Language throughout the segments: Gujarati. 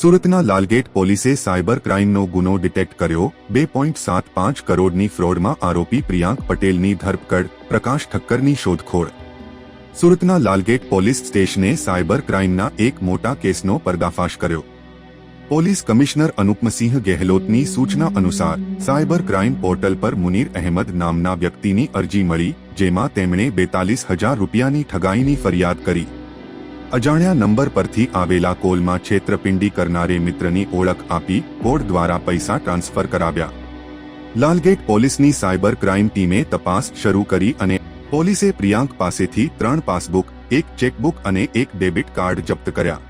સુરતના લાલગેટ પોલીસે સાયબર ક્રાઇમનો ગુનો ડિટેક્ટ કર્યો. બે પોઈન્ટ સાત પાંચ કરોડની ફ્રોડમાં આરોપી પ્રિયાંક પટેલની ધરપકડ, પ્રકાશ ઠક્કરની શોધખોળ. સુરતના લાલગેટ પોલીસ સ્ટેશને સાયબર ક્રાઇમના એક મોટા કેસનો પર્દાફાશ કર્યો. પોલીસ કમિશનર અનુપમસિંહ ગેહલોતની સૂચના અનુસાર, સાયબર ક્રાઇમ પોર્ટલ પર મુનીર અહેમદ નામના વ્યક્તિની અરજી મળી, જેમાં તેમણે બેતાલીસ હજાર રૂપિયાની ઠગાઈની ફરિયાદ કરી. અજાણ્યા નંબર પરથી આવેલા કોલમાં છેતરપિંડી કરનારે મિત્રની ઓળખ આપી કોડ દ્વારા પૈસા ટ્રાન્સફર કરાવ્યા. લાલગેટ પોલીસની સાયબર ક્રાઇમ ટીમે તપાસ શરૂ કરી અને પોલીસે પ્રિયાંક પાસેથી ત્રણ પાસબુક, એક ચેકબુક અને એક ડેબિટ કાર્ડ જપ્ત કર્યા.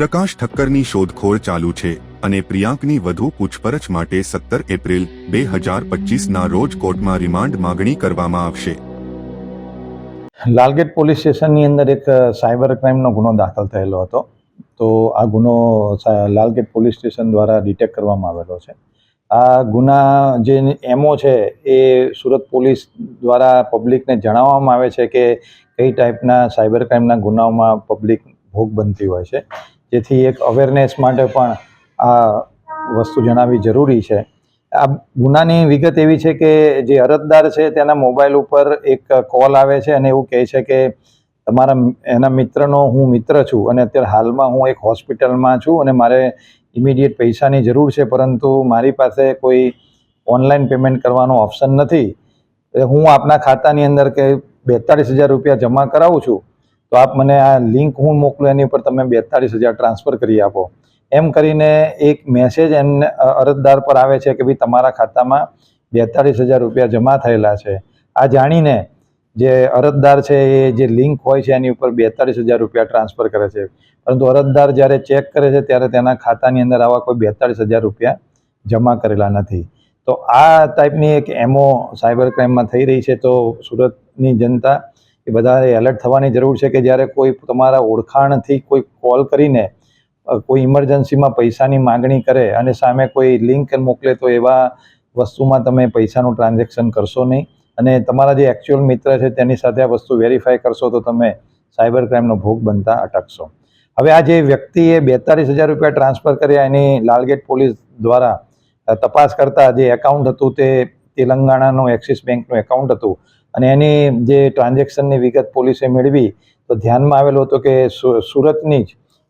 પ્રકાશ ઠક્કરની શોધખોળ ચાલુ છે અને પ્રિયાંકની વધુ પૂછપરછ માટે સત્તર એપ્રિલ, બે હજાર પચીસના રોજ કોર્ટમાં રિમાન્ડ માગણી કરવામાં આવશે. લાલગેટ પોલીસ સ્ટેશનની અંદર એક સાયબર ક્રાઇમનો ગુનો દાખલ થયેલો હતો. તો આ ગુનો લાલગેટ પોલીસ સ્ટેશન દ્વારા ડિટેક્ટ કરવામાં આવેલો છે. આ ગુના જે એમઓ છે, એ સુરત પોલીસ દ્વારા પબ્લિકને જણાવવામાં આવે છે કે કઈ ટાઈપના સાયબર ક્રાઇમના ગુનાઓમાં પબ્લિક ભોગ બનતી હોય છે. જેથી એક અવેરનેસ માટે પણ આ વસ્તુ જણાવવી જરૂરી છે. આ ગુનાની વિગત એવી છે કે જે અરજદાર છે તેના મોબાઈલ ઉપર એક કોલ આવે છે અને એવું કહે છે કે તમારા એના મિત્રનો હું મિત્ર છું અને અત્યારે હાલમાં હું એક હોસ્પિટલમાં છું અને મારે ઇમિડિયેટ પૈસાની જરૂર છે પરંતુ મારી પાસે કોઈ ઓનલાઈન પેમેન્ટ કરવાનો ઓપ્શન નથી. હું આપના ખાતાની અંદર કે બેતાળીસ હજાર રૂપિયા જમા કરાવું છું, તો આપ મને આ લિંક હું મોકલું, એની ઉપર તમે બેતાળીસ હજાર ટ્રાન્સફર કરી આપો. એમ કરીને એક મેસેજ એમને અરજદાર પર આવે છે કે ભાઈ તમારા ખાતામાં બેતાળીસ હજાર રૂપિયા જમા થયેલા છે. આ જાણીને જે અરજદાર છે એ જે લિંક હોય છે એની ઉપર બેતાળીસ હજાર રૂપિયા ટ્રાન્સફર કરે છે. પરંતુ અરજદાર જ્યારે ચેક કરે છે ત્યારે તેના ખાતાની અંદર આવા કોઈ બેતાળીસ હજાર રૂપિયા જમા કરેલા નથી. તો આ ટાઈપની એક એમો સાયબર ક્રાઇમમાં થઈ રહી છે તો સુરતની જનતા એ બધાએ એલર્ટ થવાની જરૂર છે કે જ્યારે કોઈ તમારા ઓળખાણથી કોઈ કોલ કરીને કોઈ ઇમરજન્સીમાં પૈસાની માગણી કરે અને સામે કોઈ લિંક મોકલે તો એવા વસ્તુમાં તમે પૈસાનું ટ્રાન્ઝેક્શન કરશો નહીં. અને તમારા જે એકચ્યુઅલ મિત્ર છે તેની સાથે આ વસ્તુ વેરીફાઈ કરશો તો તમે સાયબર ક્રાઇમનો ભોગ બનતા અટકશો. હવે આ જે વ્યક્તિએ બેતાળીસ હજાર રૂપિયા ટ્રાન્સફર કર્યા એની લાલગેટ પોલીસ દ્વારા તપાસ કરતા જે એકાઉન્ટ હતું તે તેલંગાણાનું એક્સિસ બેંકનું એકાઉન્ટ હતું અને એની જે ટ્રાન્ઝેક્શનની વિગત પોલીસે મેળવી, તો ધ્યાનમાં આવેલું હતું કે સુરતની જ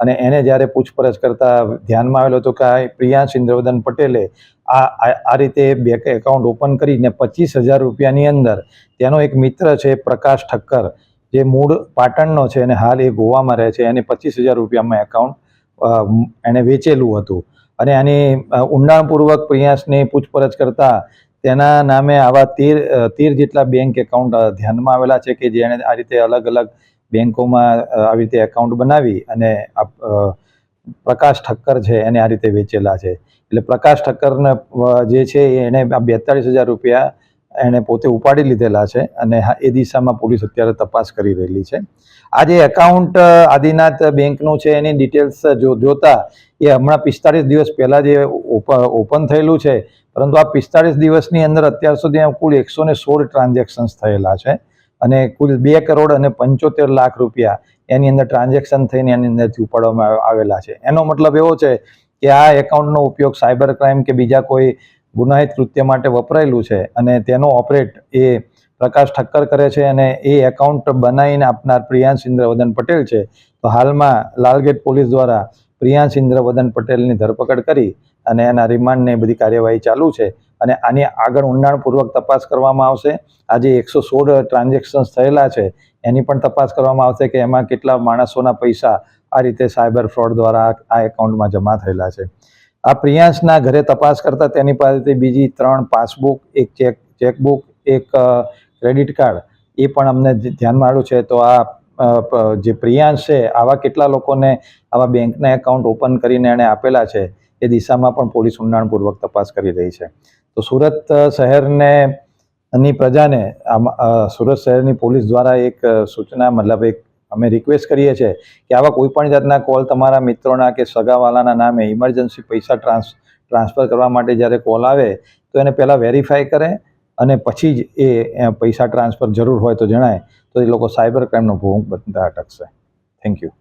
અને એને જ્યારે પૂછપરછ કરતા ધ્યાનમાં આવેલો હતો કે પ્રિયાંશ ઇન્દ્રવદન પટેલે આ આ રીતે બેંક એકાઉન્ટ ઓપન કરીને પચીસ હજાર રૂપિયાની અંદર તેનો એક મિત્ર છે પ્રકાશ ઠક્કર, જે મૂળ પાટણનો છે અને હાલ એ ગોવામાં રહે છે. એને પચીસ હજાર રૂપિયામાં એકાઉન્ટ એણે વેચેલું હતું. અને આની ઊંડાણપૂર્વક પ્રિયાંશની પૂછપરછ કરતા તેના નામે આવા તીર તેર જેટલા બેંક એકાઉન્ટ ધ્યાનમાં આવેલા છે કે જેણે આ રીતે અલગ અલગ બેંકોમાં આવી રીતે એકાઉન્ટ બનાવી અને પ્રકાશ ઠક્કર છે એને આ રીતે વેચેલા છે. એટલે પ્રકાશ ઠક્કરને જે છે એને આ બેતાળીસ હજાર રૂપિયા એણે પોતે ઉપાડી લીધેલા છે અને એ દિશામાં પોલીસ અત્યારે તપાસ કરી રહેલી છે. આ જે એકાઉન્ટ આદિનાથ બેંકનું છે એની ડિટેલ્સ જો, જોતા એ હમણાં પિસ્તાળીસ દિવસ પહેલાં જે ઓપ- ઓપન થયેલું છે, પરંતુ આ પિસ્તાળીસ દિવસની અંદર અત્યાર સુધી કુલ એકસો સોળ ટ્રાન્ઝેક્શન્સ થયેલા છે. અને કુલ બે કરોડ અને પંચોતેર લાખ રૂપિયા એની અંદર ટ્રાન્ઝેક્શન થઈને એની અંદરથી ઉપાડવામાં આવેલા છે. એનો મતલબ એવો છે કે આ એકાઉન્ટનો ઉપયોગ સાયબર ક્રાઇમ કે બીજા કોઈ ગુનાહિત કૃત્ય માટે વપરાયેલું છે અને તેનો ઓપરેટ એ પ્રકાશ ઠક્કર કરે છે અને એ એકાઉન્ટ બનાવીને આપનાર પ્રિયાંશ ઇન્દ્રવદન પટેલ છે. તો હાલમાં લાલગેટ પોલીસ દ્વારા પ્રિયાંશ ઇન્દ્રવદન પટેલની ધરપકડ કરી અને એના રિમાન્ડને બધી કાર્યવાહી ચાલુ છે. અને આની આગળ ઊંડાણપૂર્વક તપાસ કરવામાં આવશે. આજે એકસો સોળ ટ્રાન્ઝેક્શન્સ થયેલા છે. એની પણ તપાસ કરવામાં આવશે કે એમાં કેટલા માણસોના પૈસા આ રીતે સાયબર ફ્રોડ દ્વારા આ- એકાઉન્ટમાં જમા થયેલા છે. આ પ્રિયાંશના ઘરે તપાસ કરતાં તેની પાસેથી બીજી ત્રણ પાસબુક, એક ચેક, ચેકબુક, એક ક્રેડિટ કાર્ડ એ પણ અમને ધ્યાનમાં આવ્યું છે. તો આ જે પ્રિયાંશ છે, આવા કેટલા લોકોને આવા બેંકના એકાઉન્ટ ઓપન કરીને એણે આપેલા છે, એ દિશામાં પણ પોલીસ ઊંડાણપૂર્વક તપાસ કરી રહી છે. તો સુરત શહેરને ની પ્રજાને સુરત શહેરની પોલીસ દ્વારા એક સૂચના, મતલબ એક અમે રિક્વેસ્ટ કરીએ છીએ કે આવા કોઈ પણ જાતના કોલ તમારા મિત્રોના કે સગાવાલાના નામે ઇમરજન્સી પૈસા ટ્રાન્સ ટ્રાન્સફર કરવા માટે જ્યારે કોલ આવે, તો એને પહેલાં વેરીફાઈ કરે અને પછી જ એ પૈસા ટ્રાન્સફર જરૂર હોય તો જણાય. તો એ લોકો સાયબર ક્રાઇમનો ભોગ બનતા અટકશે. Thank you